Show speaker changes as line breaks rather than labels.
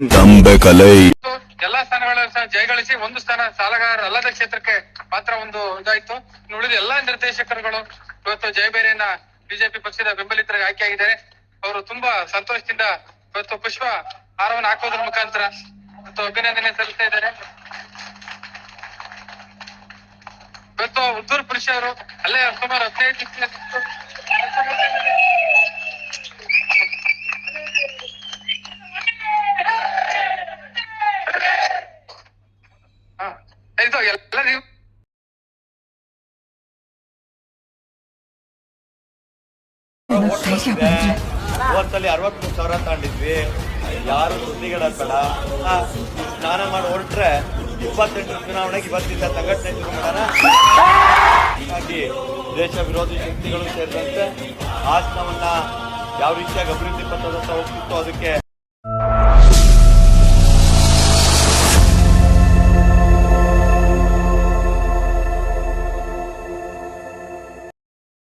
ದಂಬೆ ಕಲೆ.
ಎಲ್ಲಾ ಸ್ಥಾನಗಳನ್ನು ಸಹ ಜಯಗಳಿಸಿ ಒಂದು ಸ್ಥಾನ ಸಾಲಗಾರ ಅಲ್ಲದ ಕ್ಷೇತ್ರಕ್ಕೆ ಮಾತ್ರ ಒಂದು ಇದಾಯ್ತು. ಉಳಿದ ಎಲ್ಲಾ ನಿರ್ದೇಶಕರುಗಳು ಇವತ್ತು ಜಯಬೇರಿಯನ್ನ ಬಿಜೆಪಿ ಪಕ್ಷದ ಬೆಂಬಲಿತರಿಗೆ ಆಯ್ಕೆಯಾಗಿದ್ದಾರೆ ಅವರು ತುಂಬಾ ಸಂತೋಷದಿಂದ ಇವತ್ತು ಪುಷ್ಪ ಹಾರವನ್ನು ಹಾಕೋದ್ರ ಮುಖಾಂತರ ಮತ್ತು ಅಭಿನಂದನೆ ಸಲ್ಲಿಸ್ತಾ ಇದ್ದಾರೆ. ಇವತ್ತು ಉದ್ದೂರು ಪುರುಷ ಅವರು ಅಲ್ಲೇ ಸುಮಾರು ಹದಿನೈದು ಇದು ಎಲ್ಲ ನೀವು
ಮೂವತ್ತಲ್ಲಿ ಅರವತ್ಮೂರು ಸಾವಿರ ತಗೊಂಡಿದ್ವಿ. ಯಾರು ಸುದ್ದಿಗಳ ಬೇಡ ಆ, ಸ್ನಾನ ಮಾಡಿ ಹೊರಟ್ರೆ ಇಪ್ಪತ್ತೆಂಟು ಚುನಾವಣೆಗೆ ಇವತ್ತಿಂದ ಸಂಘಟನೆ ಶುರು ಮಾಡೋಣ. ಹೀಗಾಗಿ ದೇಶ ವಿರೋಧಿ ಶಕ್ತಿಗಳು ಸೇರಿದಂತೆ ಆಸನವನ್ನ ಯಾವ ರೀತಿಯಾಗಿ ಅಭಿವೃದ್ಧಿ ಪಥದತ್ತ ಹೋಗ್ತಿತ್ತು ಅದಕ್ಕೆ